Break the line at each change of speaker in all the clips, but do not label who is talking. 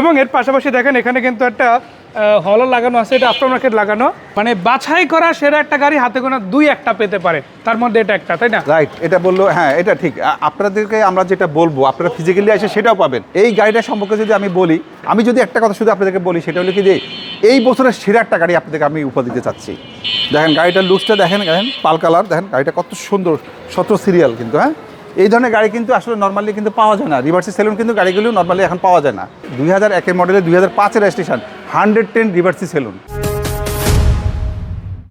এবং এর পাশাপাশি দেখেন এখানে কিন্তু একটা হল লাগানো আছে, এটা আফটার মার্কেট লাগানো। মানে বাছাই করা সেরা একটা গাড়ি, হাতে গোনা দুই একটা পেতে পারে। তার মধ্যে এটা একটা, তাই না?
রাইট এটা বলল হ্যাঁ এটা ঠিক। আপনাদেরকে আমরা যেটা বলব, আপনারা ফিজিক্যালি এসে সেটাও পাবেন। এই গাড়িটা সম্পর্কে যদি আমি বলি, আমি যদি একটা কথা শুধু আপনাদেরকে বলি, সেটা হলো কি যে, এই বছরের সেরা একটা গাড়ি আপনাদেরকে আমি উপহার দিতে চাচ্ছি। দেখেন, গাড়িটার লুকসটা দেখেন দেখেন, পাল কালার দেখেন, গাড়িটা কত সুন্দর শত সিরিয়াল কিন্তু হ্যাঁ? এই ধরনের গাড়ি কিন্তু আসলে নর্মালি কিন্তু পাওয়া যায় না। রিভার্সি সেলুন কিন্তু গাড়িগুলো নর্মালি এখন পাওয়া যায় না। দুই হাজার একের মডেলে দুই হাজার পাঁচের রেজিস্ট্রেশন হান্ড্রেড টেন রিভার্সি সেলুন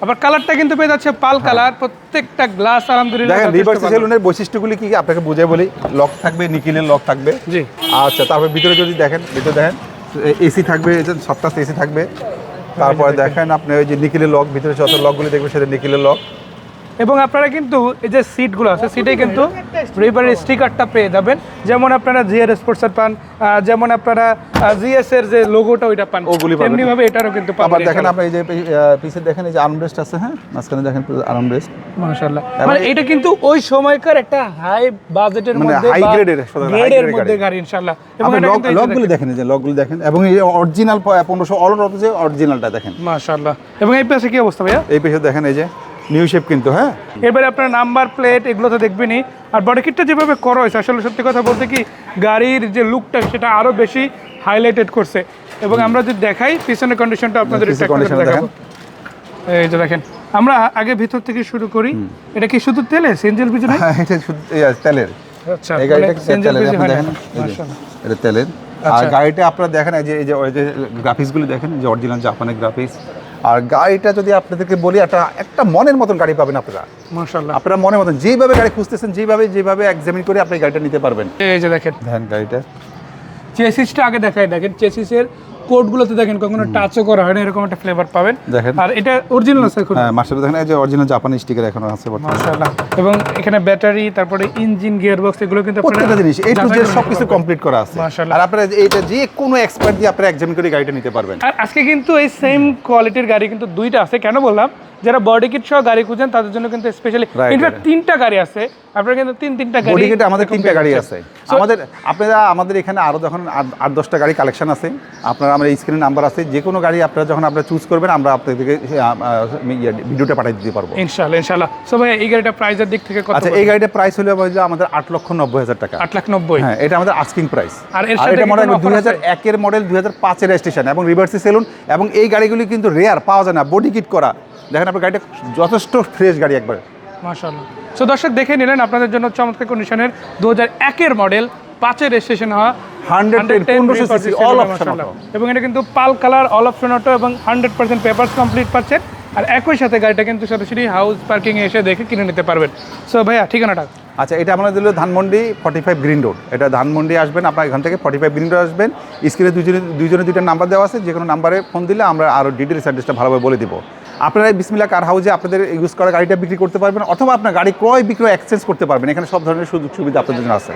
আবার কালারটা কিন্তু পেয়ে যাচ্ছে পাল কালার প্রত্যেকটা গ্লাস আলহামদুলিল্লাহ
দেখেন রিভার্সি সেলুনের বৈশিষ্ট্যগুলি কি কি? আপনাকে বুঝে বলি। লক থাকবে নিকিলের লক থাকবে।
জি।
আচ্ছা তারপর ভিতরে যদি দেখেন ভিতরে দেখেন এসি থাকবে সপ্তাহ এসি থাকবে। তারপরে দেখেন। আপনি ওই যে নিকিলের লক ভিতরে যত লকগুলি দেখবেন সেটা নিকিলের লক
এবং আপনারা কিন্তু এই যে সিটগুলো আছে সিটে কিন্তু রিভারের স্টিকারটা পেয়ে যাবেন। যেমন আপনারা জিআর স্পোর্টসের পান যেমন আপনারা জিএস এর যে লোগোটা ওইটা পান
ওগুলি পাবেন।
তেমনি ভাবে এটারও কিন্তু
আবার দেখেন আপনি এই যে পিছে দেখেন এই যে আর্মরেস্ট আছে হ্যাঁ? মাঝখানে দেখেন আর্মরেস্ট
মাশাআল্লাহ। মানে এটা কিন্তু ওই সময়কার একটা হাই বাজেটের
মানে
মধ্যে
এর, সোজা
গ্রেডের মধ্যে
গাড়ি।
ইনশাআল্লাহ। এবং এটা
লকগুলি দেখেন। এই যে লকগুলি দেখেন এবং এই অরিজিনাল পনেরোশো অল যে অরিজিনালটা দেখেন।
মাশাআল্লাহ। এবং এই পাশে কি অবস্থা ভাইয়া?
এই পেছনে দেখেন এই যে নিউ শেপ কিন্তু হ্যাঁ?
এবারে আপনার নাম্বার প্লেট এগুলো তো দেখবেনই। আর বডি কিটটা যেভাবে করা হয়েছে আসলে সত্যি কথা বলতে কি গাড়ির যে লুকটা সেটা আরও বেশি হাইলাইটেড করছে। এবং আমরা যদি দেখাই পিছনের কন্ডিশনটা আপনাদের এই যে দেখেন আমরা আগে ভিতর থেকে শুরু করি। এটা কি শুধু তেলে সিএনজির পিছনে
হ্যাঁ, এটা শুধু তেলের।
আচ্ছা
এই গাড়িটা
সিএনজির
তেলের
হয় না।
এটা তেলের। আর
আচ্ছা।
গাড়িটা আপনারা দেখেন এই যে এই যে গ্রাফিক্সগুলো দেখেন যে অরিজিনাল জাপানের গ্রাফিক্স আর গাড়িটা যদি আপনাদেরকে বলি একটা একটা মনের মতন গাড়ি পাবেন আপনারা।
মাশাআল্লাহ।
আপনারা মনের মতন যেভাবে গাড়ি খুঁজতেছেন যেভাবে যেভাবে এক্সামিন করে আপনি গাড়িটা নিতে পারবেন।
এই যে দেখেন।
দেখেন গাড়িটা।
চেসিসটা আগে দেখাই দেখেন চেসিসের কোডগুলোতে দেখেন কখনো টাচও করা হয় না এরকম একটা ফ্লেভার পাবেন।
দেখেন।
আর এটা অরিজিনাল আছে এখন।
হ্যাঁ মাস্টার দেখেন এই যে অরিজিনাল জাপানি স্টিকার এখন আছে
মাশাআল্লাহ। এবং এখানে ব্যাটারি তারপরে ইঞ্জিন গিয়ারবক্স এগুলো কিন্তু
প্রত্যেকটা জিনিস এই টু জেড
করে
সব
নিতে
কিছু
পারবেন।
কমপ্লিট করা আছে।
মাশাআল্লাহ।
আর আপনারা এইটা যে কোনো এক্সপার্ট দিয়ে আপনারা এক্সামিন করে গাড়িটা নিতে পারবেন।
আর আজকে কিন্তু এই সেম কোয়ালিটির গাড়ি কিন্তু দুইটা আছে কেন বললাম? যারা বডি কিট সহ গাড়ি খুঁজেন তাদের জন্য কিন্তু স্পেশালি ইনফ্যাক্ট তিনটা গাড়ি আছে। আপনারা কিন্তু তিন তিনটা গাড়ি
বডি কিটে আমাদের তিনটা গাড়ি আছে। আমাদের আপনারা আমাদের এখানে আরও যখন আট- দশটা গাড়ি কালেকশন আছে আপনারা আমার স্ক্রিনে নাম্বার আছে যে কোনো গাড়ি আপনারা যখন আপনারা চুজ করবেন আমরা আপনাদেরকে আ, ইয়ে, ভিডিওটা পাঠিয়ে দিতে পারব।
ইনশাআল্লাহ ইনশাআল্লাহ। সো ভাই এই গাড়িটা প্রাইসের দিক থেকে কত
আচ্ছা এই গাড়িটা প্রাইস হলো হলো আমাদের আট লক্ষ নব্বই হাজার টাকা।
আট লাখ নব্বই।
হ্যাঁ এটা আমাদের আস্কিং প্রাইস
আর এর সাথে
এটা মডেল দুই হাজার একের মডেল দুই হাজার পাঁচের রেজিস্ট্রেশন এবং রিভার্সি সেলুন এবং এই গাড়িগুলি কিন্তু রেয়ার পাওয়া যায় না। বডি কিট করা। দেখেন আপনার গাড়িটা যথেষ্ট ফ্রেশ গাড়ি একবার।
মাশাআল্লাহ। সো দর্শক দেখে নিলেন আপনাদের জন্য চমৎকার কন্ডিশনের দু হাজার একের মডেল পাঁচের রেজিস্ট্রেশন হওয়া
110 1500 cc, all option
মাশাআল্লাহ।
auto।
এবং এটা কিন্তু পাল কালার অল অপশন অটো এবং হান্ড্রেড পার্সেন্ট পেপার্স কমপ্লিট পাচ্ছেন। আর একই সাথে গাড়িটা কিন্তু সরাসরি হাউস পার্কিং এসে দেখে কিনে নিতে পারবেন। সো ভাইয়া ঠিকানাটা?
আচ্ছা এটা আমাদের দিল Dhanmondi forty five green road এটা ধানমন্ডি আসবেন আপনার এখান থেকে ফর্টি ফাইভ গ্রিন রোড আসবেন। স্ক্রিনে দুজনে দুজনে দুইটা নাম্বার দেওয়া আছে যে কোনো নাম্বারে ফোন দিলে আমরা আরও ডিটেলস অ্যাড্রেসটা ভালোভাবে বলে দিব। আপনারা বিসমিল্লা কার হাউজে আপনাদের ইউজ করা গাড়িটা বিক্রি করতে পারবেন, অথবা আপনার গাড়ি ক্রয় বিক্রয় এক্সচেঞ্জ করতে পারবেন। এখানে সব ধরনের সুযোগ সুবিধা আপনাদের জন্য আছে।